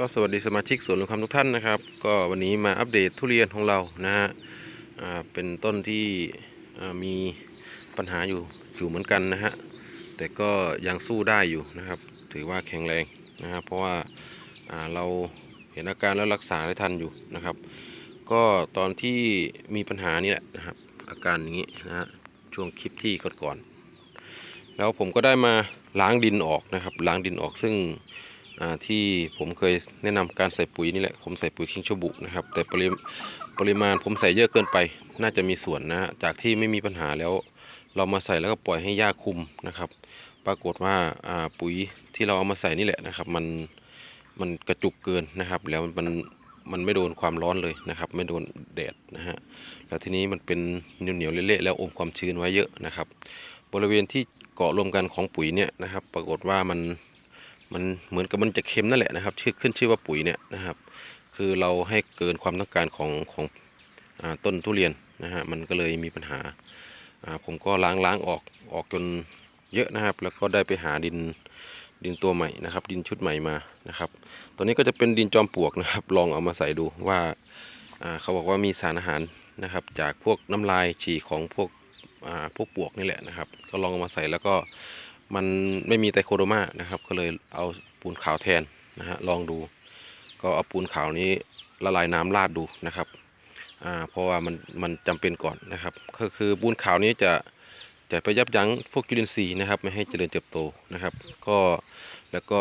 ก็สวัสดีสมาชิกสวนลุงคำทุกท่านนะครับ ก็วันนี้มาอัปเดตทุเรียนของเรานะฮะเป็นต้นที่มีปัญหาอยู่อยู่เหมือนกันนะฮะแต่ก็ยังสู้ได้อยู่นะครับ ถือว่าแข็งแรงนะครับเพราะว่าเราเห็นอาการแล้วรักษาได้ทันอยู่นะครับ ก็ตอนที่มีปัญหานี่แหละนะครับอาการอย่างนี้นะฮะช่วงคลิปที่ก่อนๆแล้วผมก็ได้มาล้างดินออกนะครับ ล้างดินออกซึ่ง ที่ผมเคยแนะนำการใส่ปุ๋ยนี่แหละ ผมใส่ปุ๋ยคิงชบุนะครับ แต่ปริปริมาณผมใส่เยอะเกินไป น่าจะมีส่วนนะจากที่ไม่มีปัญหาแล้ว เรามาใส่แล้วก็ปล่อยให้หญ้าคุมนะครับ ปรากฏว่าปุ๋ยที่เราเอามาใส่นี่แหละนะครับ มันมันกระจุกเกินนะครับ แล้วมันมันไม่โดนความร้อนเลยนะครับ ไม่โดนแดดนะฮะแล้วทีนี้มันเป็นเหนียวเหนียวๆเละๆแล้วอมความชื้นไว้เยอะนะครับ บริเวณที่เกาะรวมกันของปุ๋ยเนี่ยนะครับ ปรากฏว่ามัน มันเหมือนกับมันจะเค็มนั่นแหละนะครับ ชื่อขึ้นชื่อว่าปุ๋ยเนี่ยนะครับ คือเราให้เกินความต้องการของของอต้นทุเรียนนะฮะมันก็เลยมีปัญหาผมก็ล้างล้างออกออกจนเยอะนะครับ แล้วก็ได้ไปหาดินดินตัวใหม่นะครับ ดินชุดใหม่มานะครับ ตัวนี้ก็จะเป็นดินจอมปลวกนะครับ ลองเอามาใส่ดูว่าเขาบอกว่ามีสารอาหารนะครับ จากพวกน้ำลายฉี่ของพวกพวกปลวกนี่แหละนะครับ ก็ลองเอามาใส่แล้วก็ มันไม่มีไตโคโดมานะครับ ก็เลยเอาปูนขาวแทนนะฮะลองดู ก็เอาปูนขาวนี้ละลายน้ำราดดูนะครับอ่าเพราะว่ามันมันจำเป็นก่อนนะครับ ก็คือปูนขาวนี้จะจะไปยับยั้งพวกจุลินทรีย์นะครับ ไม่ให้เจริญเติบโตนะครับ ก็แล้วก็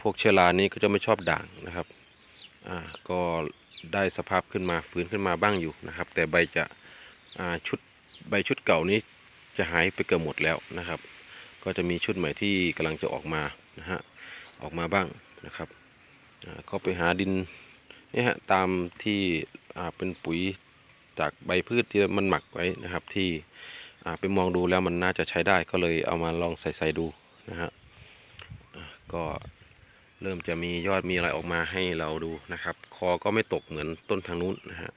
พวกเชื้อรานี้ก็จะไม่ชอบด่างนะครับอ่าก็ได้สภาพขึ้นมาฟื้นขึ้นมาบ้างอยู่นะครับ แต่ใบจะอ่าชุดใบชุดเก่านี้จะหายไปเกือบหมดแล้วนะครับ ก็จะมีชุดใหม่ที่กำลังจะออกมานะฮะออกมาบ้างนะครับก็ไปหาดินนี่ฮะตามที่เป็นปุ๋ยจากใบพืชที่มันหมักไว้นะครับ ที่ไปมองดูแล้วมันน่าจะใช้ได้ก็เลยเอามาลองใส่ใส่ดูนะฮะก็เริ่มจะมียอดมีอะไรออกมาให้เราดูนะครับ คอก็ไม่ตกเหมือนต้นทางนู้นนะฮะ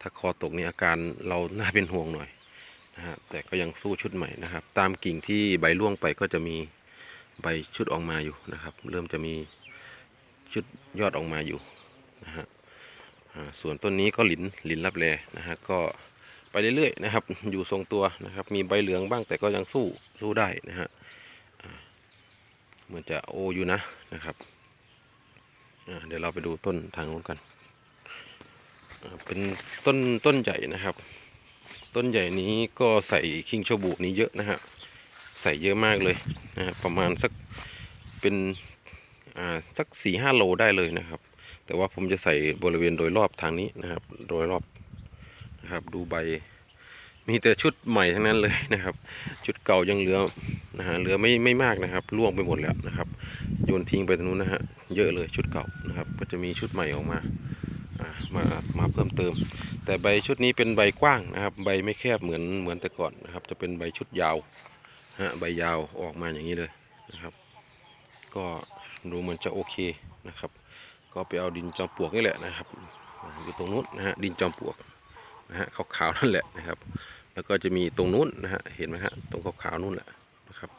ถ้าคอตกนี่อาการเราน่าเป็นห่วงหน่อย นะฮะแต่ก็ยังสู้ชุดใหม่นะครับ ตามกิ่งที่ใบร่วงไปก็จะมีใบชุดออกมาอยู่นะครับ เริ่มจะมีชุดยอดออกมาอยู่นะฮะส่วนต้นนี้ก็หลินหลินรับแลนะฮะก็ไปเรื่อยๆนะครับ อยู่ทรงตัวนะครับ มีใบเหลืองบ้างแต่ก็ยังสู้สู้ได้นะฮะเหมือนจะโออยู่นะนะครับเดี๋ยวเราไปดูต้นทางนู้นกัน เป็นต้นต้นใหญ่นะครับ ต้นใหญ่นี้ก็ใส่คิงโชบุนี้เยอะนะฮะ ใส่เยอะมากเลยนะฮะประมาณสักเป็นอ่าสักสี่ห้าโลได้เลยนะครับ แต่ว่าผมจะใส่บริเวณโดยรอบทางนี้นะครับ โดยรอบนะครับดูใบ มีแต่ชุดใหม่ทั้งนั้นเลยนะครับ ชุดเก่ายังเหลือนะฮะเหลือไม่ไม่มากนะครับล่วงไปหมดแล้วนะครับ โยนทิ้งไปตรงนู้นนะฮะเยอะเลยชุดเก่านะครับ ก็จะมีชุดใหม่ออกมา มามาเพิ่มเติม แต่ใบชุดนี้เป็นใบกว้างนะครับ ใบไม่แคบเหมือนเหมือนแต่ก่อนนะครับ จะเป็นใบชุดยาวฮะใบยาวออกมาอย่างนี้เลยนะครับ ก็ดูเหมือนจะโอเคนะครับ ก็ไปเอาดินจอมปลวกนี่แหละนะครับอยู่ตรงนู้นนะฮะดินจอมปลวกนะฮะขาวๆนั่นแหละนะครับ แล้วก็จะมีตรงนู้นนะฮะเห็นไหมฮะตรงขาวๆนู่นแหละนะครับ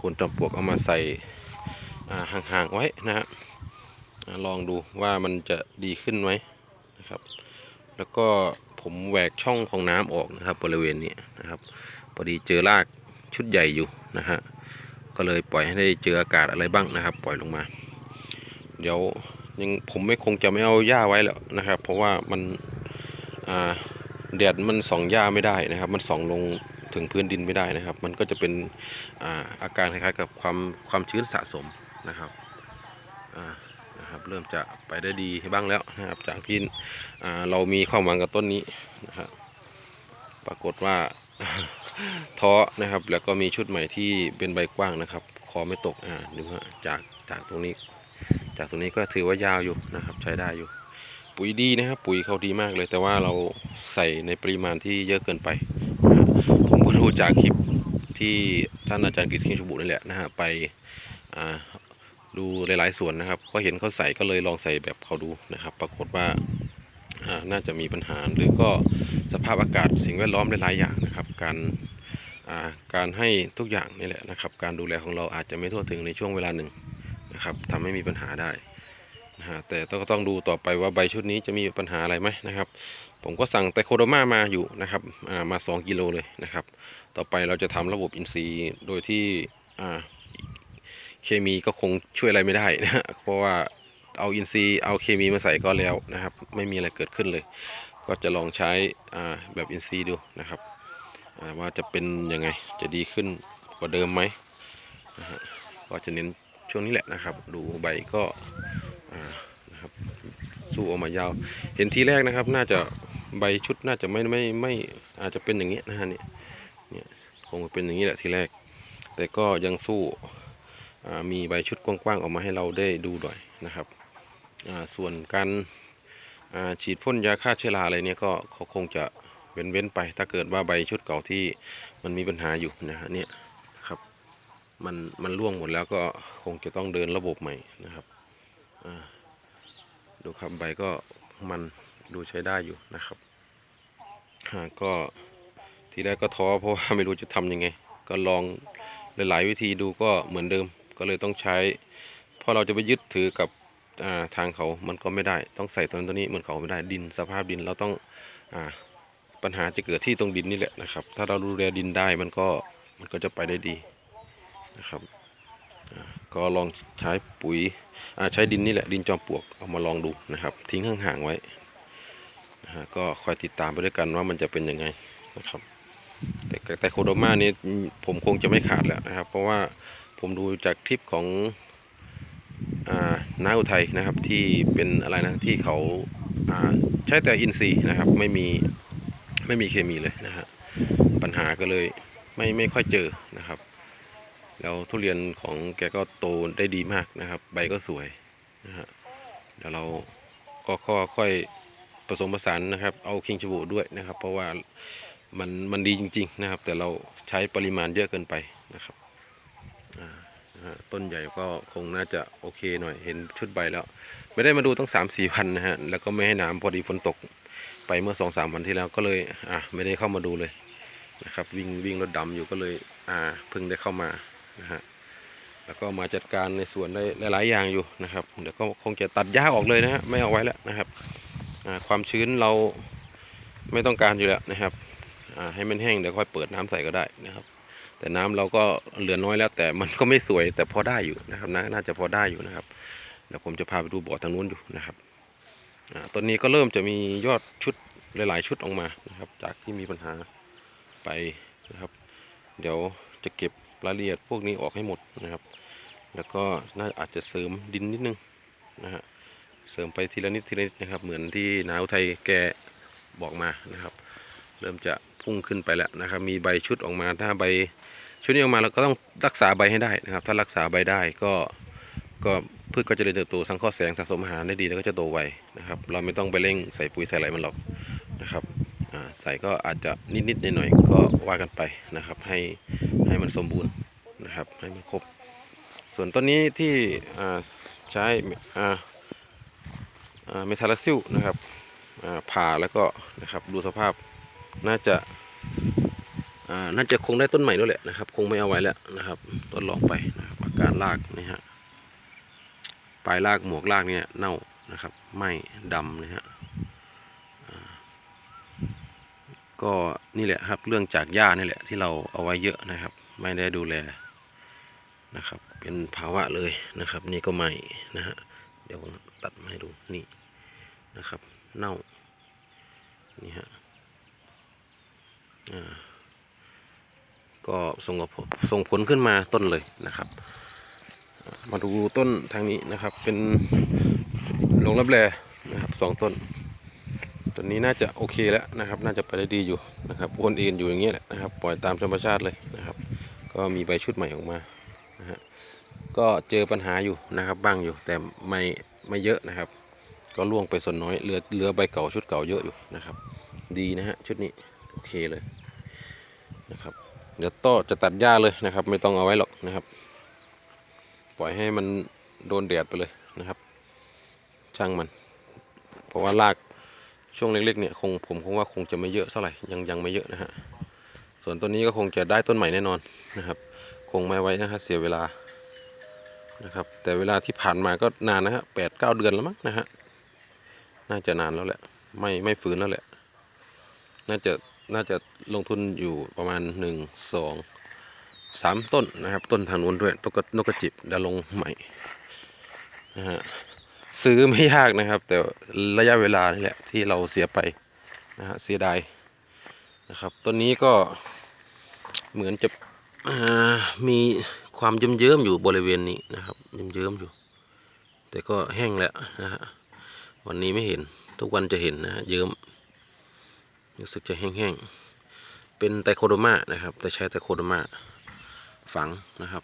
คนจอมปลวกเอามาใส่ห่างๆไว้นะฮะ ลองดูว่ามันจะดีขึ้นไหมนะครับ แล้วก็ผมแหวกช่องของน้ำออกนะครับ บริเวณนี้นะครับพอดีเจอรากชุดใหญ่อยู่นะฮะก็เลยปล่อยให้ได้เจออากาศอะไรบ้างนะครับ ปล่อยลงมา เดี๋ยวยังผมไม่คงจะไม่เอาหญ้าไว้แล้วนะครับ เพราะว่ามันแดดมันส่องหญ้าไม่ได้นะครับ มันส่องลงถึงพื้นดินไม่ได้นะครับ มันก็จะเป็นอาอาการคล้ายๆกับความความชื้นสะสมนะครับอ่า นะครับเริ่มจะไปได้ดีบ้างแล้วนะครับจากที่เรามีความหวังกับต้นนี้นะครับปรากฏว่าท้อนะครับแล้วก็มีชุดใหม่ที่เป็นใบกว้างนะครับคอไม่ตกอ่าดูฮะจากจากตรงนี้ จากตรงนี้ก็ถือว่ายาวอยู่นะครับใช้ได้อยู่ ปุ๋ยดีนะครับปุ๋ยเขาดีมากเลย แต่ว่าเราใส่ในปริมาณที่เยอะเกินไป ผมก็ดูจากคลิปที่ท่านอาจารย์กฤษคิงชบุนี่แหละนะฮะไปอ่า ดูหลายๆส่วนนะครับ ก็เห็นเขาใส่ก็เลยลองใส่แบบเขาดูนะครับ ปรากฏว่าน่าจะมีปัญหาหรือก็สภาพอากาศสิ่งแวดล้อมหลายๆอย่างนะครับ การการให้ทุกอย่างนี่แหละนะครับ การดูแลของเราอาจจะไม่ทั่วถึงในช่วงเวลาหนึ่งนะครับทำให้มีปัญหาได้นะฮะแต่ต้องก็ต้องดูต่อไปว่าใบชุดนี้จะมีปัญหาอะไรไหมนะครับ ผมก็สั่งไตโคโดมามาอยู่นะครับอ่ามา 2 กิโลเลยนะครับ ต่อไปเราจะทำระบบอินทรีย์โดยที่ เคมีก็คงช่วยอะไรไม่ได้นะเพราะว่าเอาอินทรีเอาเคมีมาใส่ก็แล้วนะครับ ไม่มีอะไรเกิดขึ้นเลย ก็จะลองใช้แบบอินทรีดูนะครับว่าจะเป็นยังไงจะดีขึ้นกว่าเดิมไหมนะฮะก็จะเน้นช่วงนี้แหละนะครับ ดูใบก็นะครับสู้ออกมายาว เห็นทีแรกนะครับ น่าจะใบชุดน่าจะไม่ไม่ไม่อาจจะเป็นอย่างนี้นะฮะเนี่ยเนี่ยคงเป็นอย่างนี้แหละทีแรก แต่ก็ยังสู้ มีใบชุดกว้างๆออกมาให้เราได้ดูหน่อยนะครับ ส่วนการฉีดพ่นยาฆ่าเชื้อราอะไรเนี่ยก็เขาคงจะเว้นๆไป ถ้าเกิดว่าใบชุดเก่าที่มันมีปัญหาอยู่นะฮะเนี่ยครับมันมันร่วงหมดแล้วก็คงจะต้องเดินระบบใหม่นะครับดูครับใบก็มันดูใช้ได้อยู่นะครับก็ทีแรกก็ท้อเพราะว่าไม่รู้จะทำยังไง ก็ลองหลายๆวิธีดูก็เหมือนเดิม ก็เลยต้องใช้พราะเราจะไปยึดถือกับาทางเขามันก็ไม่ได้ ต้องใส่ตัวนั้นตัวนี้เหมือนเขาไม่ได้ดินสภาพดินเราต้องอปัญหาจะเกิดที่ตรงดินนี่แหละนะครับ ถ้าเราดูแลดินได้มันก็มันก็จะไปได้ดีนะครับก็ลองใช้ปุ๋ยใช้ดินนี่แหละดินจอมปลวกเอามาลองดูนะครับ ทิ้งห่างๆไว้นะฮะก็คอยติดตามไปด้วยกันว่ามันจะเป็นยังไงนะครับ แต่แต่โคโดมานี่ผมคงจะไม่ขาดแล้วนะครับ เพราะว่า ผมดูจากคลิปของอน้าอุทัยนะครับที่เป็นอะไรนะที่เขาาใช้แต่อินทรีย์นะครับไม่มีไม่มีเคมีเลยนะฮะปัญหาก็เลยไม่ไม่ค่อยเจอนะครับ แล้วทุเรียนของแกก็โตได้ดีมากนะครับ ใบก็สวยนะฮะเดี๋ยวเราก็ค่อยผสมผสานนะครับ เอาคิงชบูด้วยนะครับ เพราะว่ามันมันดีจริง ๆ นะครับ แต่เราใช้ปริมาณเยอะเกินไปนะครับ ต้นใหญ่ก็คงน่าจะโอเคหน่อยเห็นชุดใบแล้ว ไม่ได้มาดูตั้งสามสี่พันนะฮะแล้วก็ไม่ให้น้ำพอดีฝนตกไปเมื่อสองสามวันที่แล้วก็เลยอะไม่ได้เข้ามาดูเลยนะครับวิ่งวิ่งรถดำอยู่ก็เลยอ่าเพิ่งได้เข้ามานะฮะแล้วก็มาจัดการในสวนได้หลาย ๆ อย่างอยู่นะครับเดี๋ยวก็คงจะตัดหญ้าออกเลยนะฮะไม่เอาไว้แล้วนะครับอ่าความชื้นเราไม่ต้องการอยู่แล้วนะครับอ่าให้มันแห้งเดี๋ยวค่อยเปิดน้ำใส่ก็ได้นะครับ แต่น้ำเราก็เหลือน้อยแล้ว แต่มันก็ไม่สวยแต่พอได้อยู่นะครับนะน่าจะพอได้อยู่นะครับเดี๋ยวผมจะพาไปดูบ่อทางนู้นอยู่นะครับต้นนี้ก็เริ่มจะมียอดชุดหลาย ๆ ชุดออกมานะครับ จากที่มีปัญหาไปนะครับ เดี๋ยวจะเก็บรายละเอียดพวกนี้ออกให้หมดนะครับ แล้วก็น่าอาจจะเสริมดินนิดนึงนะฮะเสริมไปทีละนิดทีละนิดนะครับ เหมือนที่นาวไทยแกบอกมานะครับ เริ่มจะ พุ่งขึ้นไปแล้วนะครับ มีใบชุดออกมาถ้าใบชุดนี้ออกมาเราก็ต้องรักษาใบให้ได้นะครับ ถ้ารักษาใบได้ก็ก็พืชก็จะเริญเติบโตสังเคราะห์แสงสะสมอาหารได้ดีแล้วก็จะโตไวนะครับ เราไม่ต้องไปเร่งใส่ปุ๋ยใส่อะไรมันหรอกนะครับใส่ก็อาจจะนิดๆหน่อยๆก็ว่ากันไปนะครับ ให้ให้มันสมบูรณ์นะครับ ให้มันครบ ส่วนต้นนี้ที่ใช้เมทัลลักซิลนะครับผ่าแล้วก็นะครับดูสภาพ น่าจะอ่าน่าจะคงได้ต้นใหม่ด้วยแหละนะครับ คงไม่เอาไว้แล้วนะครับ ต้นลองไปนะครับอาการรากนี่ฮะปลายรากหมวกรากเนี่ยเน่านะครับไหม้ดำนะฮะก็นี่แหละครับเรื่องจากหญ้านี่แหละที่เราเอาไว้เยอะนะครับ ไม่ได้ดูแลนะครับ เป็นภาวะเลยนะครับ นี่ก็ใหม่นะฮะเดี๋ยวผมตัดมาให้ดูนี่นะครับ เน่านี่ฮะอ่า ก็ส่งผลส่งผลขึ้นมาต้นเลยนะครับ มาดูต้นทางนี้นะครับ เป็นหลงรับแลนะครับสองต้นตัวนี้น่าจะโอเคแล้วนะครับ น่าจะไปได้ดีอยู่นะครับวนเอ็นอยู่อย่างเงี้ยแหละนะครับ ปล่อยตามธรรมชาติเลยนะครับ ก็มีใบชุดใหม่ออกมานะฮะก็เจอปัญหาอยู่นะครับบ้างอยู่แต่ไม่ไม่เยอะนะครับ ก็ล่วงไปส่วนน้อยเหลือเหลือใบเก่าชุดเก่าเยอะอยู่นะครับ ดีนะฮะชุดนี้โอเคเลย นะครับ เดี๋ยวต้อจะตัดหญ้าเลยนะครับ ไม่ต้องเอาไว้หรอกนะครับ ปล่อยให้มันโดนแดดไปเลยนะครับ ช่างมัน เพราะว่ารากช่วงเล็กๆเนี่ยคงผมคงว่าคงจะไม่เยอะเท่าไหร่ยังยังไม่เยอะนะฮะส่วนต้นนี้ก็คงจะได้ต้นใหม่แน่นอนนะครับ คงไม่ไว้นะฮะเสียเวลานะครับ แต่เวลาที่ผ่านมาก็นานนะฮะแปดเก้าเดือนแล้วมั้งนะฮะน่าจะนานแล้วแหละ ไม่ไม่ฟื้นแล้วแหละ น่าจะ น่าจะลงทุนอยู่ประมาณหนึ่งสองสามต้นนะครับ ต้นทางนู้นด้วยต้นกนกกระจิบเดี๋ยวลงใหม่นะฮะซื้อไม่ยากนะครับ แต่ระยะเวลานี่แหละที่เราเสียไปนะฮะเสียดายนะครับต้นนี้ก็เหมือนจะมีความเยิ้มๆอยู่บริเวณนี้นะครับเยิ้มๆอยู่ แต่ก็แห้งแล้วนะฮะวันนี้ไม่เห็นทุกวันจะเห็นนะฮะเยิ้ม รู้สึกจะแห้งๆ เป็นไตโคโดมานะครับ แต่ใช้ไตโคโดมาฝังนะครับ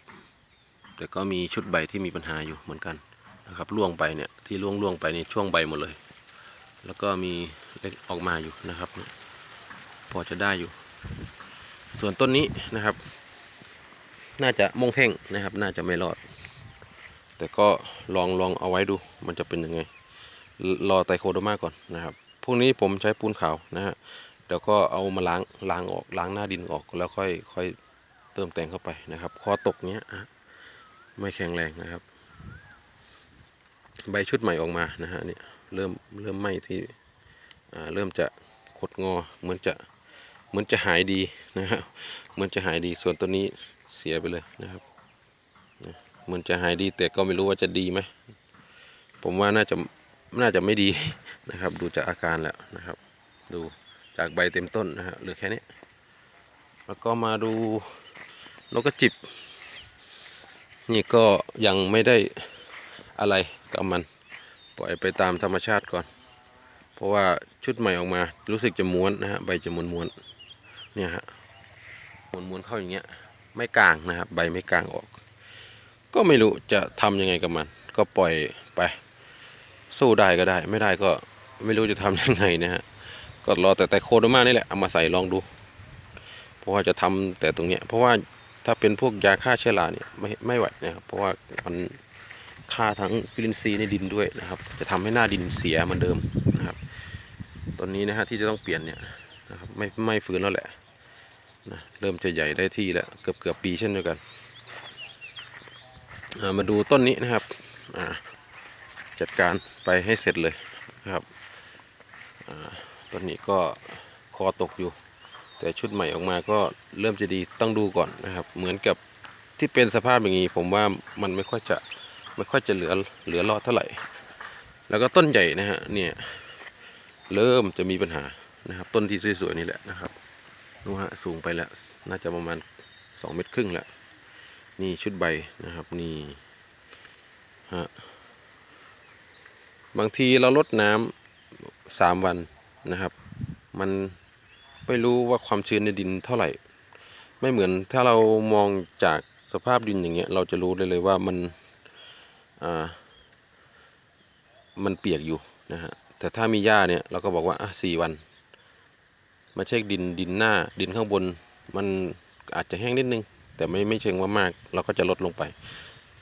แต่ก็มีชุดใบที่มีปัญหาอยู่เหมือนกันนะครับล่วงไปเนี่ยที่ล่วงล่วงไปนี่ช่วงใบหมดเลย แล้วก็มีเล็กออกมาอยู่นะครับ พอจะได้อยู่ ส่วนต้นนี้นะครับ น่าจะมงเท่งนะครับ น่าจะไม่รอด แต่ก็ลองลองเอาไว้ดู มันจะเป็นยังไง รอไตโคโดมาก่อนนะครับพวกนี้ผมใช้ปูนขาวนะฮะ เดี๋ยวก็เอามาล้างล้างออกล้างหน้าดินออกแล้วค่อยค่อยเติมแต่งเข้าไปนะครับ คอตกเนี้ยไม่แข็งแรงนะครับ ใบชุดใหม่ออกมานะฮะเนี่ยเริ่มเริ่มไหม้ที่เริ่มจะขดงอเหมือนจะเหมือนจะหายดีนะฮะเหมือนจะหายดีส่วนตัวนี้เสียไปเลยนะครับเหมือนจะหายดีแต่ก็ไม่รู้ว่าจะดีไหมผมว่าน่าจะน่าจะไม่ดีนะครับ ดูจากอาการแล้วนะครับ ดู จากใบเต็มต้นนะฮะเหลือแค่นี้ แล้วก็มาดูนกกระจิบ นี่ก็ยังไม่ได้อะไรกับมัน ปล่อยไปตามธรรมชาติก่อน เพราะว่าชุดใหม่ออกมารู้สึกจะม้วนนะฮะใบจะม้วนม้วนๆเนี่ยฮะม้วนม้วนๆเข้าอย่างเงี้ยไม่กลางนะครับใบไม่กลางออก ก็ไม่รู้จะทำยังไงกับมัน ก็ปล่อยไป สู้ได้ก็ได้ ไม่ได้ก็ไม่รู้จะทำยังไงนะฮะ ก็รอแต่แต่โคโดมานี่แหละเอามาใส่ลองดูเพราะว่าจะทำแต่ตรงเนี้ยเพราะว่าถ้าเป็นพวกยาฆ่าเชื้อราเนี่ยไม่ไม่ไหวนะครับเพราะว่ามันฆ่าทั้งจุลินทรีย์ในดินด้วยนะครับ จะทำให้หน้าดินเสียเหมือนเดิมนะครับ ตอนนี้นะฮะที่จะต้องเปลี่ยนเนี่ยนะครับไม่ไม่ฟื้นแล้วแหละนะเริ่มจะใหญ่ได้ที่แล้วเกือบเกือบปีเช่นเดียวกันมาดูต้นนี้นะครับจัดการไปให้เสร็จเลยนะครับ ต้นนี้ก็คอตกอยู่ แต่ชุดใหม่ออกมาก็เริ่มจะดีต้องดูก่อนนะครับ เหมือนกับที่เป็นสภาพอย่างนี้ผมว่ามันไม่ค่อยจะไม่ค่อยจะเหลือเหลือรอดเท่าไหร่ แล้วก็ต้นใหญ่นะฮะเนี่ยเริ่มจะมีปัญหานะครับ ต้นที่สวยๆนี่แหละนะครับดูฮะสูงไปแล้วน่าจะประมาณ2เมตรครึ่งแล้วนี่ชุดใบนะครับนี่ฮะบางทีเราลดน้ำสามวัน นะครับ มันไม่รู้ว่าความชื้นในดินเท่าไหร่ ไม่เหมือนถ้าเรามองจากสภาพดินอย่างเงี้ยเราจะรู้ได้เลยว่ามันอ่ามันเปียกอยู่นะฮะแต่ถ้ามีหญ้าเนี่ยเราก็บอกว่าอะสี่วัน มาเช็คดินดินหน้าดินข้างบน มันอาจจะแห้งนิดนึง แต่ไม่ไม่เชิงว่ามาก เราก็จะลดลงไป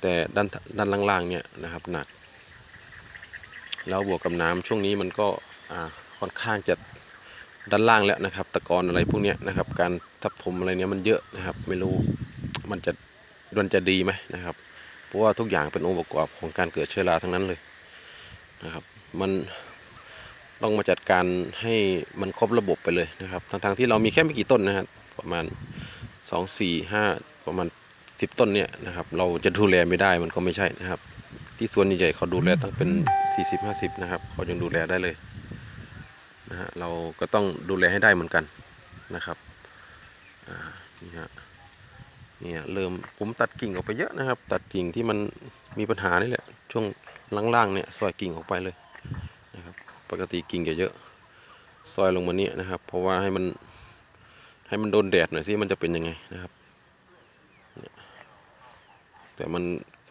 แต่ด้านด้านล่างๆเนี่ยนะครับหนักแล้วบวกกับน้ำช่วงนี้มันก็อ่า ค่อนข้างจะด้านล่างแล้วนะครับตะกอนอะไรพวกนี้นะครับ การทับถมอะไรเนี้ยมันเยอะนะครับ ไม่รู้มันจะมันจะดีไหมนะครับ เพราะว่าทุกอย่างเป็นองค์ประกอบของการเกิดเชื้อราทั้งนั้นเลยนะครับ มันต้องมาจัดการให้มันครบระบบไปเลยนะครับทั้งๆที่เรามีแค่ไม่กี่ต้นนะครับประมาณสองสี่ห้าประมาณสิบต้นเนี่ยนะครับ เราจะดูแลไม่ได้มันก็ไม่ใช่นะครับ ที่สวนใหญ่ๆเขาดูแลตั้งเป็น 40 50 นะครับเขายังดูแลได้เลย นะฮะเราก็ต้องดูแลให้ได้เหมือนกันนะครับนี่ฮะเนี่ยเริ่มผมตัดกิ่งออกไปเยอะนะครับ ตัดกิ่งที่มันมีปัญหานี่แหละ ช่วงล่างๆเนี่ยซอยกิ่งออกไปเลยนะครับปกติกิ่งจะเยอะซอยลงมาเนี่ยนะครับ เพราะว่าให้มันให้มันโดนแดดหน่อยสิมันจะเป็นยังไงนะครับแต่มัน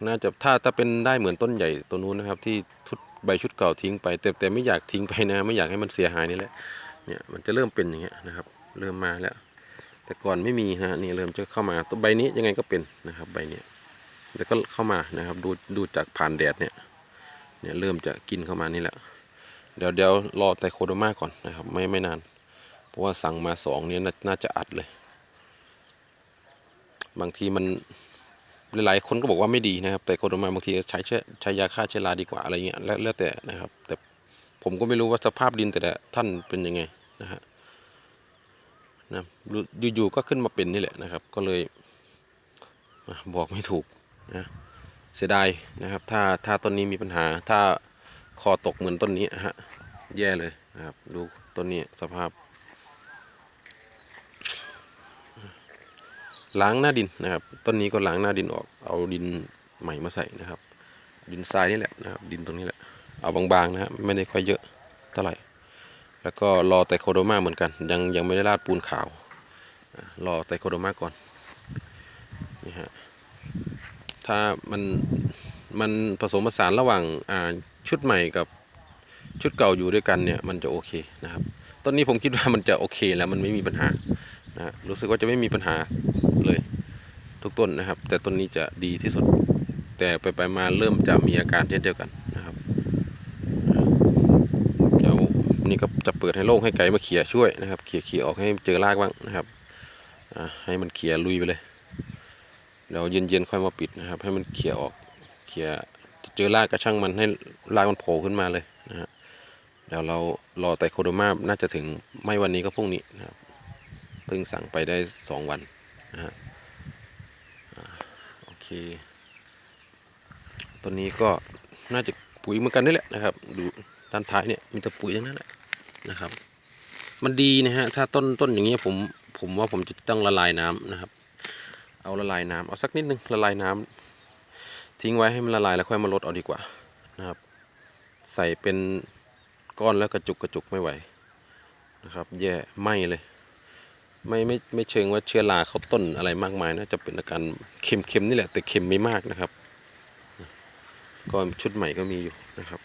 น่าจะถ้าถ้าเป็นได้เหมือนต้นใหญ่ตัวนู้นนะครับ ที่ทุด ใบชุดเก่าทิ้งไปแต่แต่ไม่อยากทิ้งไปนะไม่อยากให้มันเสียหายนี่แหละเนี่ยมันจะเริ่มเป็นอย่างเงี้ยนะครับ เริ่มมาแล้ว แต่ก่อนไม่มีนะนี่เริ่มจะเข้ามาตัวใบนี้ยังไงก็เป็นนะครับใบเนี้ยแต่ก็เข้ามานะครับดูดูจากผ่านแดดเนี่ยเนี่ยเริ่มจะกินเข้ามานี่แหละเดี๋ยวเดี๋ยวรอไตโคโดมาก่อนนะครับไม่ไม่นาน เพราะว่าสั่งมาสองเนี่ยนน่าจะอัดเลย บางทีมัน หลายๆคนก็บอกว่าไม่ดีนะครับ แต่คนมาบางทีใช้ใช้ใช้ยาฆ่าเชื้อราดีกว่าอะไรเงี้ยแล้วแล้วแต่นะครับ แต่ผมก็ไม่รู้ว่าสภาพดินแต่ละท่านเป็นยังไงนะฮะนะอยู่ๆก็ขึ้นมาเป็นนี่แหละนะครับ ก็เลยบอกไม่ถูกนะเสียดายนะครับ ถ้าถ้าต้นนี้มีปัญหา ถ้าคอตกเหมือนต้นนี้ฮะแย่เลยนะครับ ดูต้นนี้สภาพ ล้างหน้าดินนะครับ ต้นนี้ก็ล้างหน้าดินออก เอาดินใหม่มาใส่นะครับ ดินทรายนี่แหละนะครับ ดินตรงนี้แหละ เอาบางๆนะครับไม่ได้ค่อยเยอะเท่าไหร่ แล้วก็รอไตโคโดมาเหมือนกัน ยังยังไม่ได้ราดปูนขาว รอไตโคโดมาก่อน นี่ฮะ ถ้ามันมันผสมผสานระหว่างอ่าชุดใหม่กับชุดเก่าอยู่ด้วยกันเนี่ยมันจะโอเคนะครับต้นนี้ผมคิดว่ามันจะโอเคแล้วมันไม่มีปัญหานะฮะรู้สึกว่าจะไม่มีปัญหา เลย ทุกต้นนะครับ แต่ต้นนี้จะดีที่สุด แต่ไปไปมาเริ่มจะมีอาการเช่นเดียวกันนะครับเดี๋ยวนี่ก็จะเปิดให้โล่งให้ไก่มาเขี่ยช่วยนะครับเขี่ยเขี่ยออกให้เจอรากบ้างนะครับให้มันเขี่ยลุยไปเลยเดี๋ยวเย็นๆค่อยมาปิดนะครับ ให้มันเขี่ยออกเขี่ยเจอรากก็ช่างมันให้รากมันโผล่ขึ้นมาเลยนะฮะเดี๋ยวเรารอไตโคโดมาน่าจะถึงไม่วันนี้ก็พรุ่งนี้นะครับเพิ่งสั่งไปได้สองวัน นะฮะโอเคตัวนี้ก็น่าจะปุ๋ยเหมือนกันนี่แหละนะครับ ดูด้านท้ายเนี่ยมีแต่ปุ๋ยทั้งนั้นแหละนะครับ มันดีนะฮะถ้าต้นต้นอย่างเงี้ยผมผมว่าผมจะต้องละลายน้ำนะครับ เอาละลายน้ำเอาสักนิดนึงละลายน้ำทิ้งไว้ให้มันละลายแล้วค่อยมาลดเอาดีกว่านะครับ ใส่เป็นก้อนแล้วกระจุกกระจุกไม่ไหวนะครับ แย่ไหมเลย ไม่ไม่ไม่เชิงว่าเชื้อราเขาต้นอะไรมากมายนะจะเป็นอาการเค็มๆนี่แหละแต่เค็มไม่มากนะครับก็ชุดใหม่ก็มีอยู่นะครับ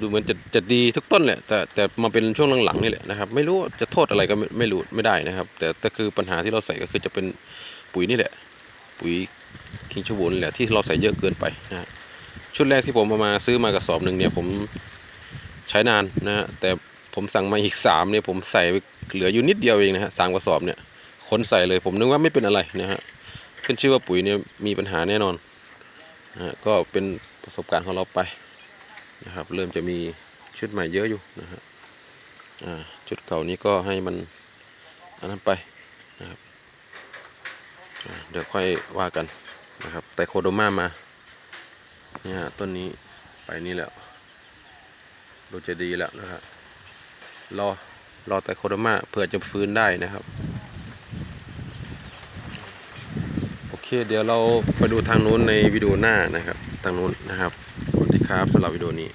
ดูเหมือนจะจะดีทุกต้นแหละแต่แต่มาเป็นช่วงหลังๆนี่แหละนะครับ ไม่รู้จะโทษอะไรก็ไม่ไม่รู้ไม่ได้นะครับ แต่แต่คือปัญหาที่เราใส่ก็คือจะเป็นปุ๋ยนี่แหละ ปุ๋ยคิงชูบูนแหละที่เราใส่เยอะเกินไปนะชุดแรกที่ผมเอามาซื้อมากระสอบหนึ่งเนี่ยผมใช้นานนะแต่ ผมสั่งมาอีกสามเนี่ยผมใส่เหลืออยู่นิดเดียวเองนะฮะสามกระสอบเนี่ยคนใส่เลยผมนึกว่าไม่เป็นอะไรนะฮะขึ้นชื่อว่าปุ๋ยเนี่ยมีปัญหาแน่นอนนะฮะก็เป็นประสบการณ์ของเราไปนะครับ เริ่มจะมีชุดใหม่เยอะอยู่นะฮะอ่าชุดเก่านี้ก็ให้มันอันนั้นไปนะครับเดี๋ยวค่อยว่ากันนะครับแต่โคโดมามาเนี่ยต้นนี้ไปนี่แล้วดูจะดีแล้วนะครับ รอรอแต่โคโดมาเผื่อจะฟื้นได้นะครับ โอเค เดี๋ยวเราไปดูทางนู้นในวิดีโอหน้านะครับ ทางนู้นนะครับ สวัสดีครับสำหรับวิดีโอนี้